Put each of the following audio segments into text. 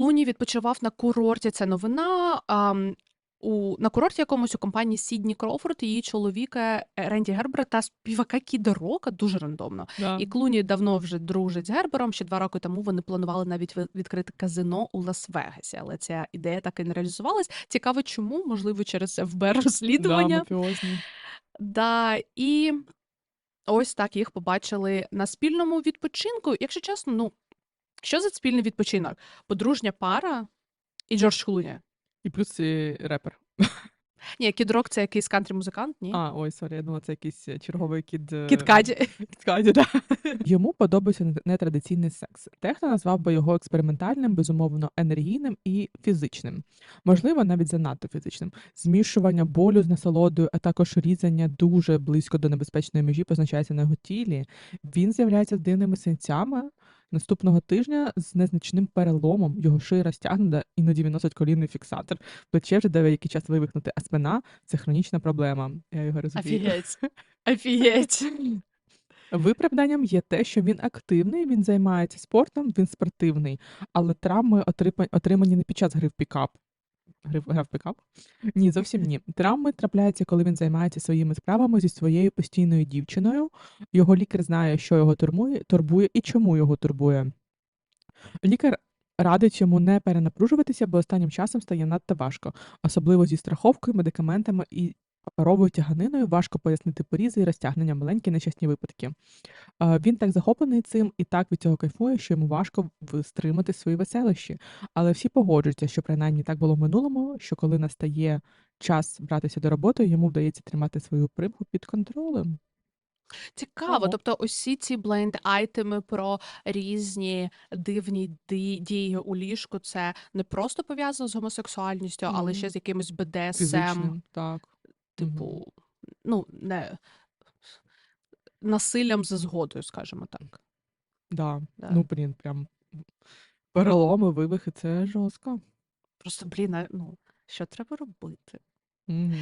Клуні відпочивав на курорті. Це новина. ам, у, на курорті якомусь у компанії Сідні Кроуфорд, її чоловіка е, Ренді Гербера та співака Кіда Рока дуже рандомно. Да. І Клуні давно вже дружить з Гербером. Ще два роки тому вони планували навіть відкрити казино у Лас-Вегасі, але ця ідея так і не реалізувалась. Цікаво, чому? Можливо, через ФБР розслідування. мафіозні. Да, і ось так їх побачили на спільному відпочинку. Якщо чесно, ну що за спільний відпочинок? Подружня пара і Джордж Клуні. І плюс і репер. Ні, Кід Рок це якийсь кантрі-музикант, ні? А, ой, сорі, я думала, це якийсь е, черговий кід. е, Кід Каді. Кід Каді, да. Йому подобається не- нетрадиційний секс. Дехто назвав би його експериментальним, безумовно, енергійним і фізичним. Можливо, навіть занадто фізичним. Змішування болю з насолодою, а також різання дуже близько до небезпечної межі позначається на його тілі. Він з'являється з дивними синцями. Наступного тижня з незначним переломом його шия розтягнута, іноді він носить колінний фіксатор. Плече вже деякий час вивихнути, а спина це хронічна проблема. Я його розумію. Офігеть. Офігеть. Виправданням є те, що він активний, він займається спортом, він спортивний, але травми отримані не під час гри в пікап. Гри в- гра в пікап? Ні, зовсім ні. Травми трапляються, коли він займається своїми справами зі своєю постійною дівчиною. Його лікар знає, що його турбує, турбує і чому його турбує. Лікар радить йому не перенапружуватися, бо останнім часом стає надто важко, особливо зі страховкою, медикаментами і паперовою тяганиною важко пояснити порізи і розтягнення маленькі нещасні випадки. Е, Він так захоплений цим і так від цього кайфує, що йому важко в- стримати свої веселощі. Але всі погоджуються, що принаймні так було в минулому, що коли настає час братися до роботи, йому вдається тримати свою примху під контролем. Цікаво. Ого. Тобто, усі ці бленд айтеми про різні дивні ди- дії у ліжку, це не просто пов'язано з гомосексуальністю, але ще з якимось БДСМ, Фізичним, так. Типу, ну, не насиллям за згодою, скажімо так. Да. Да. Ну, блін, прям переломи, вивихи це жорстко. Просто, блін, а, ну, що треба робити? Угу.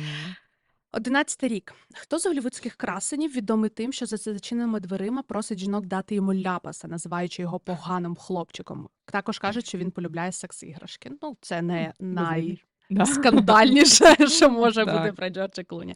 Одинадцятий рік. Хто з голівудських красенів відомий тим, що за зачиненими дверима просить жінок дати йому ляпаса, називаючи його поганим хлопчиком. Також кажуть, що він полюбляє секс-іграшки. Ну, це не Безумно. Да. скандальніше, що може бути про Джорджа Клуні.